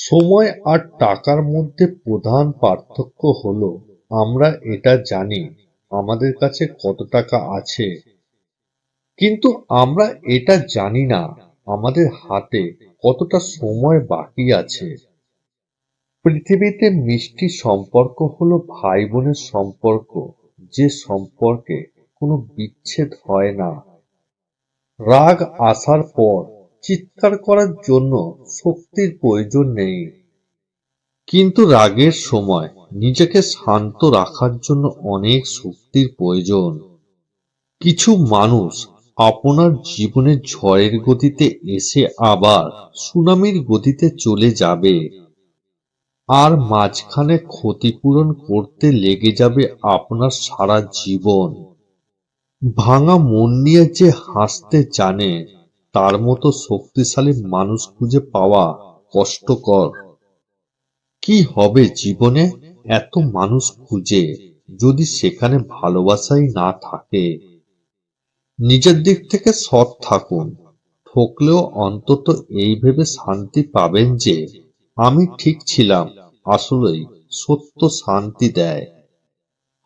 সময় আর টাকার মধ্যে প্রধান পার্থক্য হলো, আমরা এটা জানি, আমাদের কাছে কত টাকা আছে। কিন্তু আমরা এটা জানি না, আমাদের হাতে কতটা সময় বাকি আছে। পৃথিবীতে মিষ্টি সম্পর্ক হলো ভাই বোনের সম্পর্ক, যে সম্পর্কে কোনো বিচ্ছেদ হয় না। রাগ আসার পর চিৎকার করার জন্য শক্তির প্রয়োজন নেই। কিন্তু রাগের সময় নিজেকে শান্ত রাখার জন্য অনেক শক্তির প্রয়োজন। কিছু মানুষ আপনার জীবনে ঝড়ের গতিতে এসে আবার সুনামির গতিতে চলে যাবে। আর মাঝখানে ক্ষতিপূরণ করতে লেগে যাবে আপনার সারা জীবন। ভাঙা মন নিয়ে যে হাসতে জানে তার মতো শক্তিশালী মানুষ খুঁজে পাওয়া কষ্টকর। কি হবে জীবনে এত মানুষ খুঁজে যদি সেখানে ভালোবাসাই না থাকে? নিজের দিক থেকে সৎ থাকুন। ঠকলেও অন্তত এই ভেবে শান্তি পাবেন যে, আমি ঠিক ছিলাম, আসলেই সত্য শান্তি দেয়।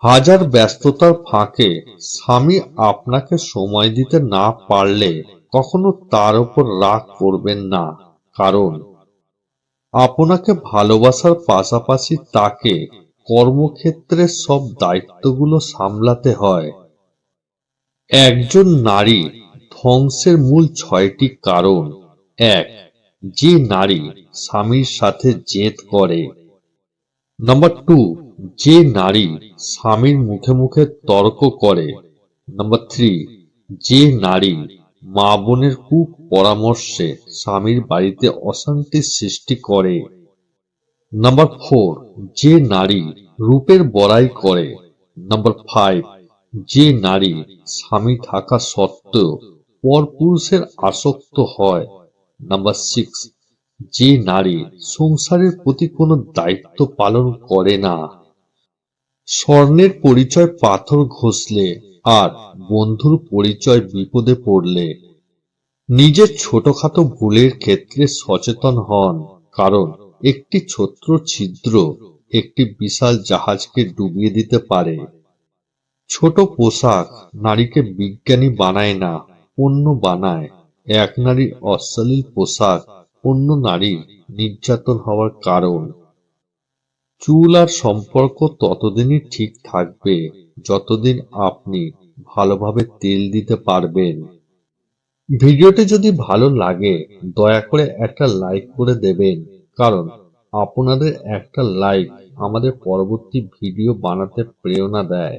হাজার ব্যস্ততার ফাঁকে স্বামী আপনাকে সময় দিতে না পারলে কখনো তার উপর রাগ করবেন না। কারণ আপনাকে ভালোবাসার পাশাপাশি তাকে কর্মক্ষেত্রে সব দায়িত্বগুলো সামলাতে হয়। একজন নারী ধ্বংসের মূল ছয়টি কারণ এক, যে নারী স্বামীর সাথে জেদ করে। নাম্বার টু, যে নারী স্বামীর মুখে মুখে তর্ক করে। নাম্বার থ্রি, যে নারী মা বোনের কুক পরামর্শে স্বামীর বাড়িতে অশান্তির সৃষ্টি করে। নাম্বার ফোর, যে নারী রূপের বড়াই করে। নাম্বার ফাইভ, যে নারী স্বামী থাকা সত্ত্বেও পরপুরুষের আসক্ত হয়। নাম্বার সিক্স, যে নারী সংসারের প্রতি কোনো দায়িত্ব পালন করে না। স্বর্ণের পরিচয় পাথর ঘষলে আর বন্ধুর পরিচয় বিপদে পড়লে নিজের ছোটখাটো ভুলের ক্ষেত্রে সচেতন হন। কারণ একটি ছোট্ট ছিদ্র একটি বিশাল জাহাজকে ডুবিয়ে দিতে পারে। ছোট পোশাক নারীকে বিজ্ঞানী বানায় না, অন্য বানায়। এক নারীর অশ্লীল পোশাক, অন্য নারীর নির্যাতন হওয়ার কারণ। চুল আর সম্পর্ক ততদিনই ঠিক থাকবে। যতদিন আপনি ভালোভাবে তেল দিতে পারবেন। ভিডিওটি যদি ভালো লাগে, দয়া করে একটা লাইক করে দেবেন। কারণ আপনাদের একটা লাইক আমাদের পরবর্তী ভিডিও বানাতে প্রেরণা দেয়।